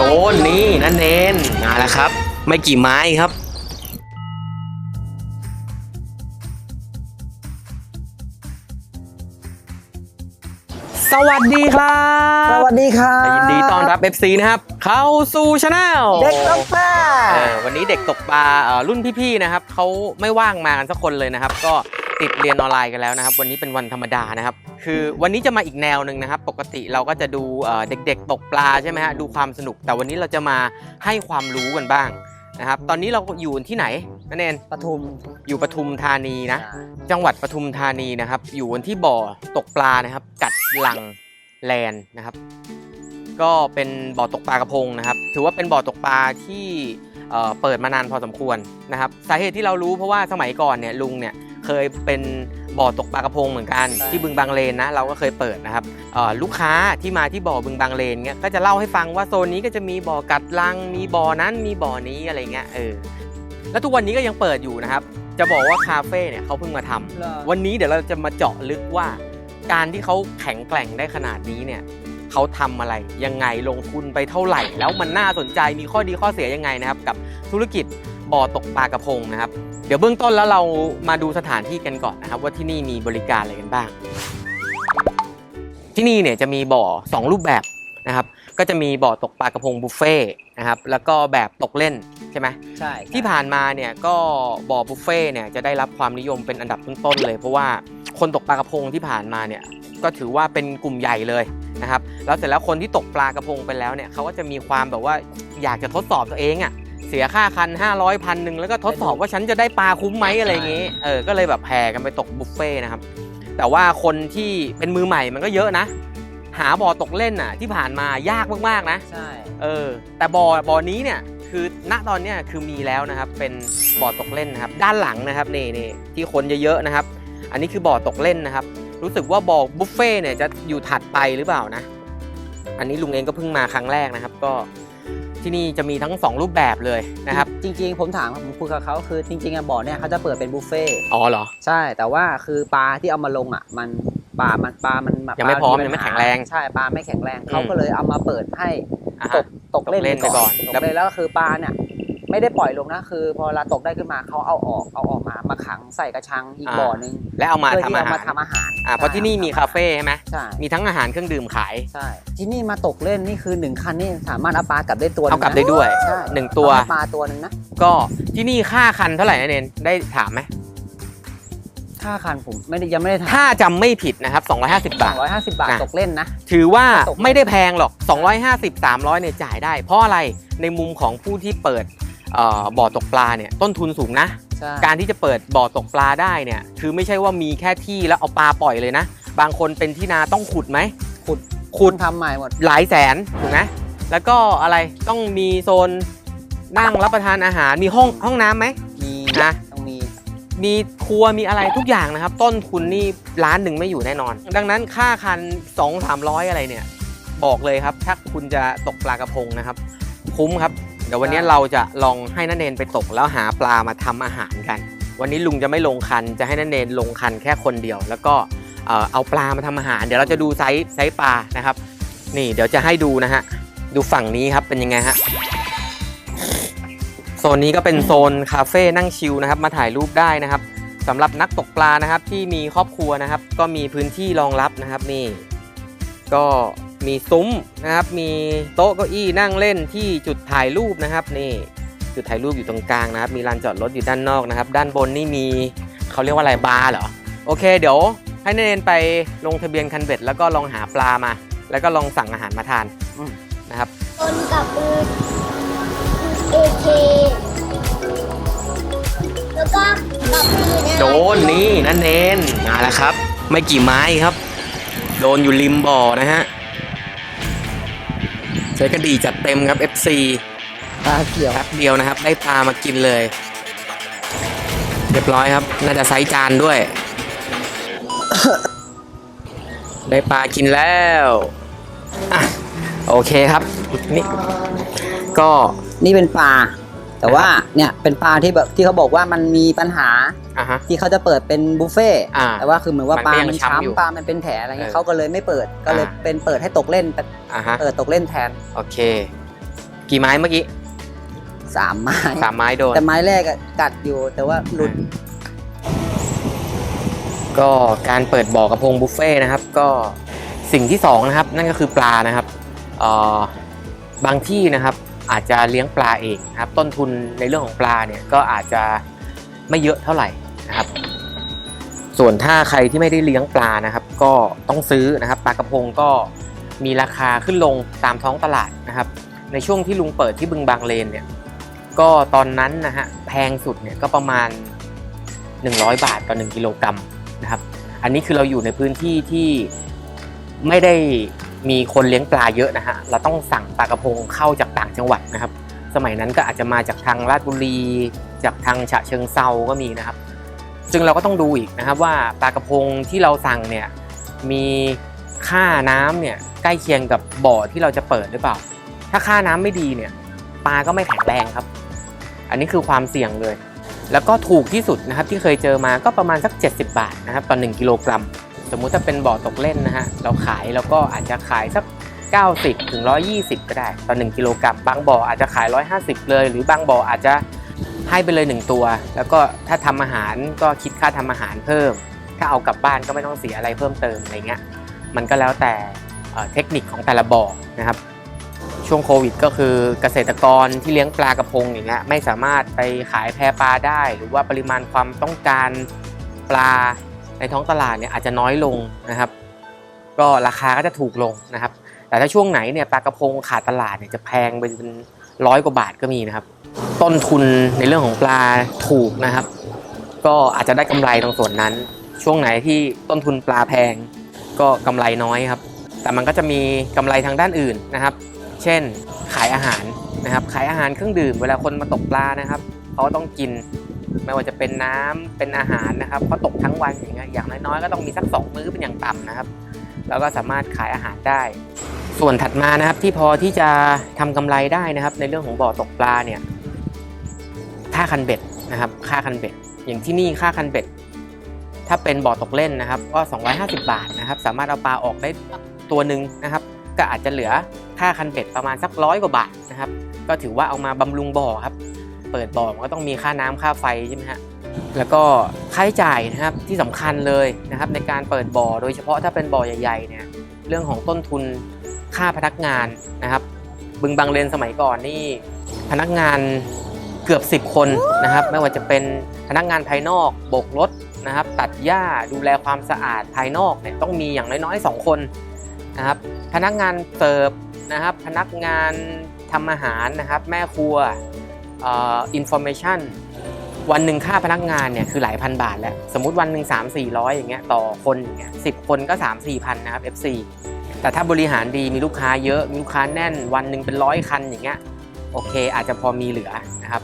โดนนี่นั่นเองมาแล้วครับ ไม่กี่ไม้ครับสวัสดีครับสวัสดีครับยินดีต้อนรับ FC นะครับ เข้าสู่ช anel เด็กต้องป้าเออวันนี้เด็กตกปลาเอ่อรุ่นพี่ๆนะครับเขาไม่ว่างมากันสักคนเลยนะครับ ก็ติดเรียนออนไลน์กันแล้วนะครับ วันนี้เป็นวันธรรมดานะครับ คือวันนี้จะมาอีกแนวหนึ่งนะครับ ปกติเราก็จะดูเอ่อเด็กๆ ตกปลาใช่ไหมฮะดูความสนุก แต่วันนี้เราจะมาให้ความรู้กันบ้างนะครับตอนนี้เราอยู่ที่ไหนนั่นเองปทุมอยู่ปทุมธานีนะ จังหวัดปทุมธานีนะครับ อยู่กันที่บ่อตกปลานะครับ กัดลังแลนด์นะครับ ก็เป็นบ่อตกปลากระพงนะครับ ถือว่าเป็นบ่อตกปลาที่เอ่อเปิดมานานพอสมควรนะครับ สาเหตุที่เรารู้เพราะว่าสมัยก่อนเนี่ยลุงเนี่ยเคยเป็น บ่อตกปลากระพงเหมือนกันใช่ที่บึงบางเลนนะเราก็เคยเปิดนะครับเอ่อลูกค้าที่มาที่บ่อบึงบางเลนเนี่ยก็จะเล่าให้ฟังว่าโซนนี้ก็จะมีบ่อกัดลัง มีบ่อนั้นมีบ่อนี้อะไรเงี้ยเออแล้วทุกวันนี้ก็ยังเปิดอยู่นะครับ จะบอกว่าคาเฟ่เนี่ยเขาเพิ่งมาทำวันนี้เดี๋ยวเราจะมาเจาะลึกว่า การที่เขาแข็งแกร่งได้ขนาดนี้เนี่ยเขาทำอะไรยังไงลงทุนไปเท่าไหร่ แล้วมันน่าสนใจมีข้อดีข้อเสียยังไงนะครับ กับธุรกิจ บ่อตกปลากระพงนะครับ เดี๋ยวเบื้องต้นแล้วเรามาดูสถานที่กันก่อนนะครับ ว่าที่นี่มีบริการอะไรกันบ้าง ที่นี่เนี่ยจะมีบ่อสองรูปแบบนะครับ ก็จะมีบ่อตกปลากระพงบุฟเฟ่ต์นะครับ แล้วก็แบบตกเล่นใช่ไหมใช่ที่ผ่านมาเนี่ยก็บ่อบุฟเฟ่ต์เนี่ยจะได้รับความนิยมเป็นอันดับต้นๆเลย เพราะว่าคนตกปลากระพงที่ผ่านมาเนี่ยก็ถือว่าเป็นกลุ่มใหญ่เลยนะครับ แล้วเสร็จแล้วคนที่ตกปลากระพงไปแล้วเนี่ยเขาก็จะมีความแบบว่าอยากจะทดสอบตัวเองอะ่ะ เสียค่าคัน 500พันหนึ่งแล้วก็ทดสอบว่าฉันจะได้ปลาคุ้มไหมอะไรอย่างงี้เออก็เลยแบบแห่กันไปตกบุฟเฟ่ต์นะครับ แต่ว่าคนที่เป็นมือใหม่มันก็เยอะนะ หาบ่อตกเล่นน่ะ ที่ผ่านมายากมากๆนะใช่เออ แต่บ่อบ่อนี้เนี่ยคือณตอนเนี้ยคือมีแล้วนะครับเป็นบ่อตกเล่นนะครับ ด้านหลังนะครับนี่นี่ที่คนเยอะๆนะครับ อันนี้คือบ่อตกเล่นนะครับ รู้สึกว่าบ่อบุฟเฟ่ต์เนี่ยจะอยู่ถัดไปหรือเปล่านะ อันนี้ลุงเองก็เพิ่งมาครั้งแรกนะครับ ก็ ที่นี่จะมีทั้งสองรูปแบบเลยนะครับ จริง ๆ ผมถามผมคุยกับเขาคือจริงๆอะบ่อเนี่ยเขาจะเปิดเป็นบุฟเฟ่ต์อ๋อเหรอ ใช่แต่ว่าคือปลาที่เอามาลงอะมันปลามันปลามันแบบยังไม่พร้อมปลายังไม่ปัญหาแข็งแรงใช่ปลาไม่แข็งแรงอืมเขาก็เลยเอามาเปิดให้อะตฮะกตกเล่นตกเล่นไปก่อน ตกเล่นแล้วก็คือปลาเนี่ย ไม่ได้ปล่อยลงนะคือ พอเวลาตกได้ขึ้นมาเขาเอาออกเอาออกมามาขังใส่กระชังอีกบ่อนึงแล้วเอามาเพื่อทำที่อาเอาหามารทำอาหารอ่าเพราะที่นี่มีคาเฟ่ใช่ไหมใช่มีทั้งอาหารเครื่องดื่มขาย ใช่ที่นี่มาตกเล่นนี่คือหนึ่งคันนี่สามารถเอาปลากลับได้ตัวหนึ่เอางกลับนะได้ด้วย ใช่หนึ่งตัว เอามาปลาตัวหนึ่งนะก็ที่นี่ค่าคันเท่าไหร่นะเนนได้ถามไหมค่าคันผมไม่ได้ยังไม่ได้ถามถ้าจำไม่ผิดนะครับ250บาทร้อยห้าสิบบาทนะ ตกเล่นนะ ถือว่าตกไม่ได้แพงหรอก 250 300เนี่ยจ่ายได้ เพราะอะไรในมุมของผู้ที่เปิด เอ่อบ่อตกปลาเนี่ยต้นทุนสูงนะ ใช่การที่จะเปิดบ่อตกปลาได้เนี่ยคือไม่ใช่ว่ามีแค่ที่แล้วเอาปลาปล่อยเลยนะ บางคนเป็นที่นาต้องขุดไหมขุดขุดทำใหม่หมด หลายแสนถูกไหมแล้วก็อะไรต้องมีโซนนั่งรับประทานอาหารมีห้องห้องน้ำไหม มีนะ ต้องมี มีครัวมีอะไรทุกอย่างนะครับ ต้นทุนนี่ล้านหนึ่งไม่อยู่แน่นอน ดังนั้นค่าคัน 2 3 0 0 อะไรเนี่ย บอกเลยครับ ถ้าคุณจะตกปลากระพงนะครับ คุ้มครับ เดี๋ยววันนี้เราจะลองให้นันเนนไปตกแล้วหาปลามาทำอาหารกัน วันนี้ลุงจะไม่ลงคันจะให้นันเนนลงคันแค่คนเดียว แล้วก็เอ่อเอาปลามาทำอาหาร เดี๋ยวเราจะดูไซส์ไซส์ปลานะครับ นี่เดี๋ยวจะให้ดูนะฮะดูฝั่งนี้ครับเป็นยังไงฮะโซนนี้ก็เป็นโซนคาเฟ่นั่งชิลนะครับ มาถ่ายรูปได้นะครับสำหรับนักตกปลานะครับที่มีครอบครัวนะครับ ก็มีพื้นที่รองรับนะครับนี่ก็ มีซุ้มนะครับ มีโต๊ะเก้าอี้นั่งเล่นที่จุดถ่ายรูปนะครับนี่จุดถ่ายรูปอยู่ตรงกลางนะครับ มีลานจอดรถอยู่ด้านนอกนะครับ ด้านบนนี่มีเขาเรียกว่าอะไรบาร์เหรอโอเค เดี๋ยวให้เนนไปลงทะเบียนคันเบ็ดแล้วก็ลองหาปลามา แล้วก็ลองสั่งอาหารมาทานอืมนะครับคนกับปืนเอเคแล้วก็กับปืนอะไรโดนนี่นั่นเนนมาแล้วครับ ไม่กี่ไม้ครับ โดนอยู่ริมบ่อนะฮะ ใช้กระดีจัดเต็มครับ FC ปลาเกี่ยว แป๊บเดียวนะครับ ได้ปลามากินเลย เรียบร้อยครับ น่าจะไซส์จานด้วย ได้ปลากินแล้วอะโอเคครับนี่ก็นี่เป็นปลา แต่ว่าเนี่ยเป็นปลาที่แบบที่เขาบอกว่ามันมีปัญหาอะฮะ ที่เขาจะเปิดเป็นบุฟเฟ่ต์อ่าแต่ว่าคือเหมือนว่ามันปก็ลายังมันช้ำอยู่ช้ำปลามันเป็นแผลอะไรเงี้ยเออเขาก็เลยไม่เปิดก็เลยอ่า เป็นเปิดให้ตกเล่นอะฮะเปิดตกเล่นแทนโอเค กี่ไม้เมื่อกี้สามไม้สามไม้โดน แต่ไม้แรกอะกัดอยู่แต่ว่าหลุด ก็การเปิดบ่อกระพงบุฟเฟ่ต์นะครับ ก็สิ่งที่สองนะครับ นั่นก็คือปลานะครับเอ่อบางที่นะครับ อาจจะเลี้ยงปลาเองนะครับต้นทุนในเรื่องของปลาเนี่ยก็อาจจะไม่เยอะเท่าไหร่นะครับ ส่วนถ้าใครที่ไม่ได้เลี้ยงปลานะครับ ก็ต้องซื้อนะครับปลากระพงก็มีราคาขึ้นลงตามท้องตลาดนะครับ ในช่วงที่ลุงเปิดที่บึงบางเลนเนี่ยก็ตอนนั้นนะฮะแพงสุดเนี่ยก็ประมาณ 100 บาทต่อ 1 กิโลกรัมนะครับ อันนี้คือเราอยู่ในพื้นที่ที่ไม่ได้ มีคนเลี้ยงปลาเยอะนะฮะ เราต้องสั่งปลากระพงเข้าจากต่างจังหวัดนะครับ สมัยนั้นก็อาจจะมาจากทางราชบุรี จากทางฉะเชิงเซาก็มีนะครับ ซึ่งเราก็ต้องดูอีกนะครับว่าปลากระพงที่เราสั่งเนี่ยมีค่าน้ำเนี่ยใกล้เคียงกับบ่อที่เราจะเปิดหรือเปล่า ถ้าค่าน้ำไม่ดีเนี่ยปลาก็ไม่แข็งแรงครับ อันนี้คือความเสี่ยงเลย แล้วก็ถูกที่สุดนะครับที่เคยเจอมาก็ประมาณสัก 70 บาทนะครับต่อ1กิโลกรัม สมมุติถ้าเป็นบ่อตกเล่นนะฮะเราขายเราก็อาจจะขายสัก 90ถึง120 ก็ได้ต่อ1กิโลกรัมบางบ่ออาจจะขาย 150 เลย หรือบางบ่ออาจจะให้ไปเลย 1 ตัว แล้วก็ถ้าทำอาหารก็คิดค่าทำอาหารเพิ่ม ถ้าเอากลับบ้านก็ไม่ต้องเสียอะไรเพิ่มเติมอะไรเงี้ยมันก็แล้วแต่เเทคนิคของแต่ละบ่อนะครับ ช่วงโควิด ก็คือเกษตรกรที่เลี้ยงปลากระพงอย่างเงี้ยไม่สามารถไปขายแพปลาได้ หรือว่าปริมาณความต้องการปลา ในท้องตลาดเนี่ยอาจจะน้อยลงนะครับ ก็ราคาก็จะถูกลงนะครับ แต่ถ้าช่วงไหนเนี่ยปลากระพงขาดตลาดเนี่ยจะแพงไปเป็นร้อยกว่าบาทก็มีนะครับ ต้นทุนในเรื่องของปลาถูกนะครับ ก็อาจจะได้กำไรตรงส่วนนั้น ช่วงไหนที่ต้นทุนปลาแพง ก็กำไรน้อยครับ แต่มันก็จะมีกำไรทางด้านอื่นนะครับ เช่นขายอาหารนะครับ ขายอาหารเครื่องดื่มเวลาคนมาตกปลานะครับเขาต้องกิน ไม่ว่าจะเป็นน้ำเป็นอาหารนะครับเขาตกทั้งวันอย่างเงี้ยอย่างน้อยๆก็ต้องมีสักสองมื้อเป็นอย่างต่ำนะครับ แล้วก็สามารถขายอาหารได้ ส่วนถัดมานะครับที่พอที่จะทำกำไรได้นะครับ ในเรื่องของบ่อตกปลาเนี่ยค่าคันเบ็ดนะครับ ค่าคันเบ็ด อย่างที่นี่ค่าคันเบ็ด ถ้าเป็นบ่อตกเล่นนะครับ ก็ 250 บาทนะครับ สามารถเอาปลาออกได้ตัวหนึ่งนะครับ ก็อาจจะเหลือค่าคันเบ็ดประมาณสักร้อยกว่าบาทนะครับ ก็ถือว่าเอามาบำรุงบ่อครับ เปิดบ่อมันก็ต้องมีค่าน้ำค่าไฟใช่ไหมฮะแล้วก็ค่าใช้จ่ายนะครับที่สำคัญเลยนะครับในการเปิดบ่อ โดยเฉพาะถ้าเป็นบ่อใหญ่ๆเนี่ยเรื่องของต้นทุนค่าพนักงานนะครับ บึงบางเลนสมัยก่อนนี่พนักงานเกือบ 10 คนนะครับ ไม่ว่าจะเป็นพนักงานภายนอกโบกรถนะครับ ตัดหญ้าดูแลความสะอาดภายนอกเนี่ยต้องมีอย่างน้อยๆ 2 คนนะครับ พนักงานเสิร์ฟนะครับ พนักงานทำอาหารนะครับ แม่ครัว อินโฟเมชันวันหนึ่งค่าพนักงานเนี่ยคือหลายพันบาทแล้ว สมมติวันหนึ่ง3 4 0 0อย่างเงี้ยต่อคนอย่างเงี้ยสิคนก็3 4พันนะครับ FC แต่ถ้าบริหารดีมีลูกค้าเยอะมีลูกค้าแน่นวันหนึ่งเป็นร้อยคันอย่างเงี้ยโอเคอาจจะพอมีเหลือนะครับ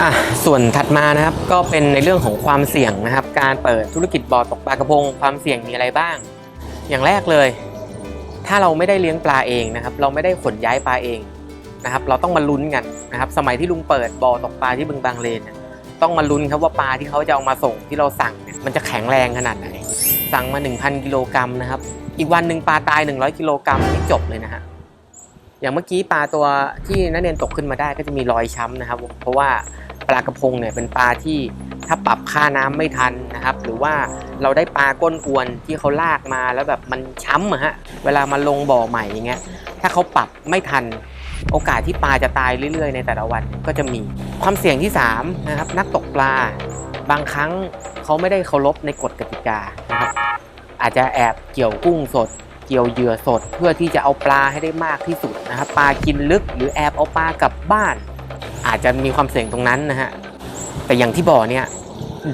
อะส่วนถัดมานะครับก็เป็นในเรื่องของความเสี่ยงนะครับ การเปิดธุรกิจบ่อตกปลากระพงความเสี่ยงมีอะไรบ้าง อย่างแรกเลย ถ้าเราไม่ได้เลี้ยงปลาเองนะครับ เราไม่ได้ขนย้ายปลาเอง นะครับเราต้องมาลุ้นกันนะครับสมัยที่ลุงเปิดบ่อตกปลาที่บึงบางเลนเนี่ยต้องมาลุ้นครับว่าปลาที่เขาจะเอามาส่งที่เราสั่งเนี่ยมันจะแข็งแรงขนาดไหน สั่งมา 1,000 กิโลกรัมนะครับอีกวันหนึ่งปลาตาย 100 กิโลกรัมนี่จบเลยนะฮะอย่างเมื่อกี้ปลาตัวที่นักเรียนตกขึ้นมาได้ก็จะมีรอยช้ำนะครับ เพราะว่าปลากระพงเนี่ยเป็นปลาที่ถ้าปรับค่าน้ำไม่ทันนะครับ หรือว่าเราได้ปลาก้นอวนที่เขาลากมาแล้วแบบมันช้ำอะฮะเวลามาลงบ่อใหม่อย่างเงี้ยถ้าเขาปรับไม่ทัน โอกาสที่ปลาจะตายเรื่อยๆ ในแต่ละวันก็จะมี ความเสี่ยงที่สามนะครับนักตกปลา บางครั้งเขาไม่ได้เคารพในกฎกติกานะครับอาจจะแอบเกี่ยวกุ้งสด เกี่ยวเหยื่อสด เพื่อที่จะเอาปลาให้ได้มากที่สุดนะครับปลากินลึกหรือแอบเอาปลากลับบ้าน อาจจะมีความเสี่ยงตรงนั้นนะฮะแต่อย่างที่บอกเนี่ย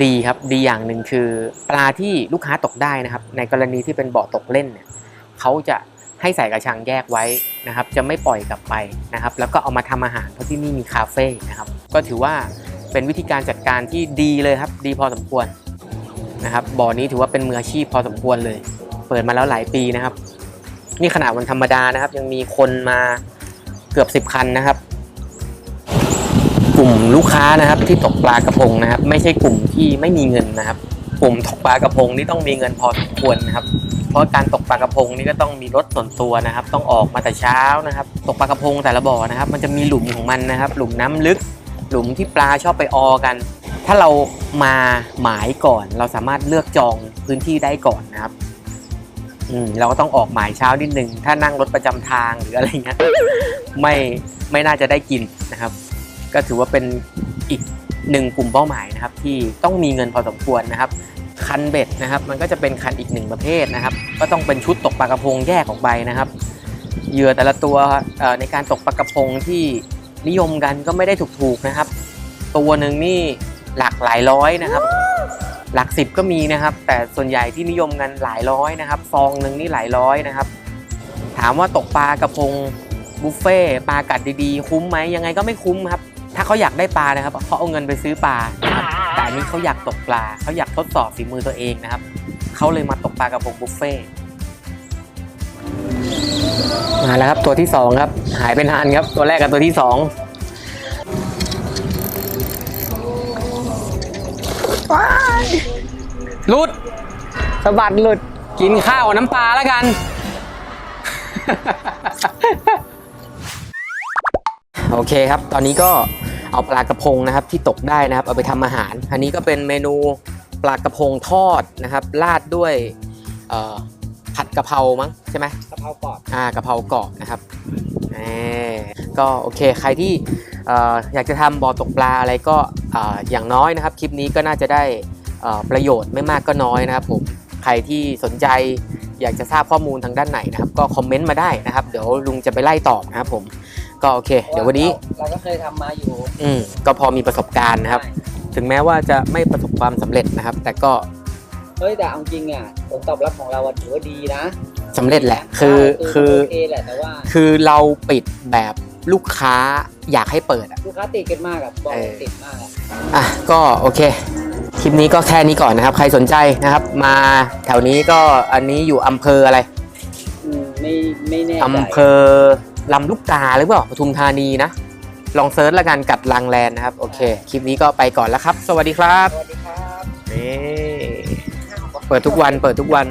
ดีครับดีอย่างหนึ่งคือ ปลาที่ลูกค้าตกได้นะครับ ในกรณีที่เป็นบ่อตกเล่นเนี่ยเขาจะ ให้ใส่กระชังแยกไว้นะครับ จะไม่ปล่อยกลับไปนะครับ แล้วก็เอามาทำอาหารเพราะที่นี่มีคาเฟ่นะครับ ก็ถือว่าเป็นวิธีการจัดการที่ดีเลยครับ ดีพอสมควรนะครับบ่อนี้ถือว่าเป็นมืออาชีพพอสมควรเลย เปิดมาแล้วหลายปีนะครับ นี่ขนาดวันธรรมดานะครับ ยังมีคนมาเกือบสิบคันนะครับ กลุ่มลูกค้านะครับที่ตกปลากระพงนะครับ ไม่ใช่กลุ่มที่ไม่มีเงินนะครับ กลุ่มตกปลากระพงนี่ต้องมีเงินพอสมควรนะครับ เพราะการตกปลากระพงนี่ก็ต้องมีรถส่วนตัวนะครับ ต้องออกมาแต่เช้านะครับ ตกปลากระพงแต่ละบ่อนะครับ มันจะมีหลุมของมันนะครับ หลุมน้ำลึก หลุมที่ปลาชอบไปออกัน ถ้าเรามาหมายก่อน เราสามารถเลือกจองพื้นที่ได้ก่อนนะครับอืมเราก็ต้องออกหมายเช้านิดนึง ถ้านั่งรถประจำทางหรืออะไรเงี้ยไม่ไม่น่าจะได้กินนะครับ ก็ถือว่าเป็นอีกหนึ่งกลุ่มเป้าหมายนะครับ ที่ต้องมีเงินพอสมควรนะครับ คันเบ็ดนะครับ มันก็จะเป็นคันอีกหนึ่งประเภทนะครับ ก็ต้องเป็นชุดตกปลากระพงแยกออกไปนะครับ เหยื่อแต่ละตัวในการตกปลากระพงที่นิยมกันก็ไม่ได้ถูกๆนะครับ ตัวหนึ่งนี่หลักหลายร้อยนะครับ หลักสิบก็มีนะครับ แต่ส่วนใหญ่ที่นิยมกันหลายร้อยนะครับฟองหนึ่งนี่หลายร้อยนะครับ ถามว่าตกปลากระพงบุฟเฟ่ปลากัดดีๆ คุ้มไหมยังไงก็ไม่คุ้มครับ ถ้าเขาอยากได้ปลานะครับเขาเอาเงินไปซื้อปลานะครับแต่อันนี้เขาอยากตกปลาเขาอยากทดสอบฝีมือตัวเองนะครับเขาเลยมาตกปลากระพงบุฟเฟ่ต์มาแล้วครับตัวที่สองครับ หายไปนานครับ ตัวแรกกับตัวที่สองหลุดสะบัดหลุดกินข้าวน้ำปลาแล้วกัน โอเคครับ ตอนนี้ก็ เอาปลากระพงนะครับที่ตกได้นะครับเอาไปทำอาหาร อันนี้ก็เป็นเมนูปลากระพงทอดนะครับราดด้วยเอ่อผัดกะเพรามั้งใช่ไหมกะเพรากรอบอ่ากะเพรากรอบนะครับเอ่อก็โอเคใครที่เอ่ออยากจะทำบ่อตกปลาอะไรก็เอ่ออย่างน้อยนะครับ คลิปนี้ก็น่าจะได้เอ่อประโยชน์ไม่มากก็น้อยนะครับผมใครที่สนใจอยากจะทราบข้อมูลทางด้านไหนนะครับ ก็คอมเมนต์มาได้นะครับ เดี๋ยวลุงจะไปไล่ตอบนะครับผม ก็โอเค เดี๋ยววันนี้เราก็เคยทำมาอยู่อืมก็พอมีประสบการณ์นะครับถึงแม้ว่าจะไม่ประสบความสำเร็จนะครับ แต่ก็เฮ้ยแต่เอาจริงอะผลตอบรับของเราอะถือว่าดีนะสำเร็จแหละ คือใช่คือโอเคแหละแต่ว่าคือเราปิดแบบลูกค้าอยากให้เปิดอะ ลูกค้าติดกันมากอะบอกเออ ติดมากอะอะก็โอเค คลิปนี้ก็แค่นี้ก่อนนะครับ ใครสนใจนะครับ มาแถวนี้ก็อันนี้อยู่อำเภออะไรอืมไม่ไม่แน่ใจอำเภอ ลำลูกกาหรือเปล่าปทุมธานีนะ ลองเซิร์ชละกันกัดลังแลนด์นะครับ โอเค คลิปนี้ก็ไปก่อนแล้วครับ สวัสดีครับ สวัสดีครับนี่เปิดทุกวันเปิดทุกวัน